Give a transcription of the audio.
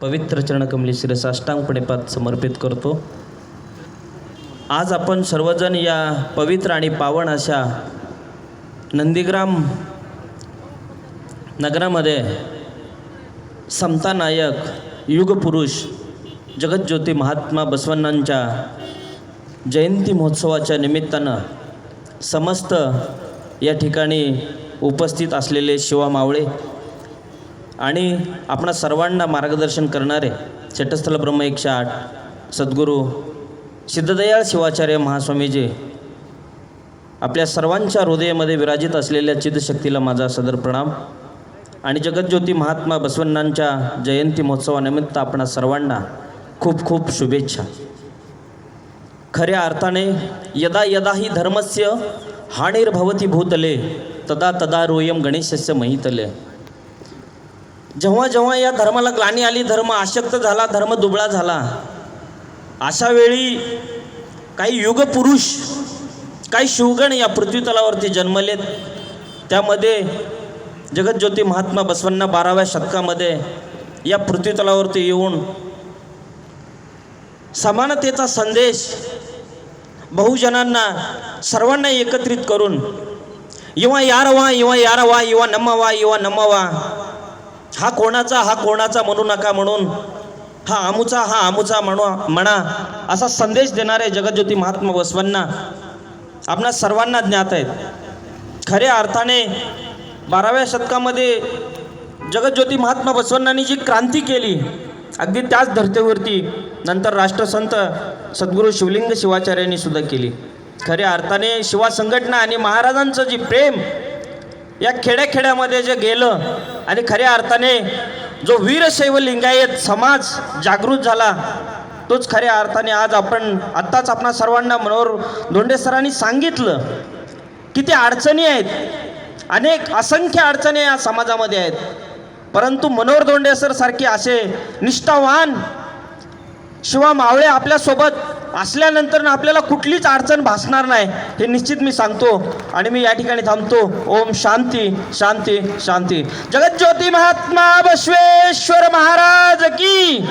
पवित्र चरणकमली श्री साष्टांग प्रणिपात समर्पित करतो. आज आपण सर्वजण या पवित्र आणि पावन अशा नंदीग्राम नगरामध्ये समता नायक युगपुरुष जगज्योती महात्मा बसवण्णांच्या जयंती महोत्सवाच्या निमित्तानं समस्त या ठिकाणी उपस्थित असलेले शिवा मावळे आणि आपणा सर्वांना मार्गदर्शन करणारे चटस्थल ब्रह्म एकशे आठ सद्गुरू सिद्धदयाळ शिवाचार्य महास्वामीजी आपल्या सर्वांच्या हृदयामध्ये विराजित असलेल्या चिदशक्तीला माझा सदर प्रणाम. आणि जगज्योती महात्मा बसवण्णांच्या जयंती महोत्सवानिमित्त आपणा सर्वांना खूप खूप शुभेच्छा. खऱ्या अर्थाने यदा यदा ही धर्मस्य हानिर्भवती भूतले तदा तदा रोयम गणेशस्य महितले. जेव्हा जेव्हा या धर्माला ग्लानी आली धर्म आशक्त झाला धर्म दुबळा झाला अशा वेळी काही युगपुरुष काही शिवगण या पृथ्वीतलावरती जन्मलेत. त्यामध्ये जगज्योती महात्मा बसवण्णा बाराव्या शतकामध्ये या पृथ्वीतलावरती येऊन समानतेचा संदेश बहुजनांना सर्वांना एकत्रित करून इवा यारवा इवा यारवा वा युवा इवा नम्मावा हा कोणाचा हा कोणाचा म्हणू नका म्हणून. हा आमूचा हा आमूचा म्हणू म्हणा असा संदेश देणारे जगज्योती महात्मा बसवांना आपणा सर्वांना ज्ञात आहेत. खऱ्या अर्थाने बाराव्या शतकामध्ये जगज्योती महात्मा बसवण्णांनी जी क्रांती केली अगदी त्याच धर्तीवरती नंतर राष्ट्रसंत सद्गुरू शिवलिंग शिवाचार्यांनी सुद्धा केली. खऱ्या अर्थाने शिवा संघटना आणि महाराजांचं जे प्रेम या खेड्याखेड्यामध्ये जे गेलं आणि खऱ्या अर्थाने जो वीरशैव लिंगायत समाज जागृत झाला तोच खऱ्या अर्थाने आज आपण आत्ताच आपणा सर्वांना मनोहर धोंडे सरांनी सांगितलं किती अडचणी आहेत. अनेक असंख्य अडचणी या समाजामध्ये आहेत. परंतु मनोहर धोंडे सर सारखे असे निष्ठावान शिवा मावळे आपल्यासोबत असल्यानंतर आपल्याला कुठलीच अडचण भासणार नाही. हे निश्चित मी सांगतो आणि मी या ठिकाणी थांबतो. ओम शांती शांती शांती. जगज्योती महात्मा बसवेश्वर महाराज की.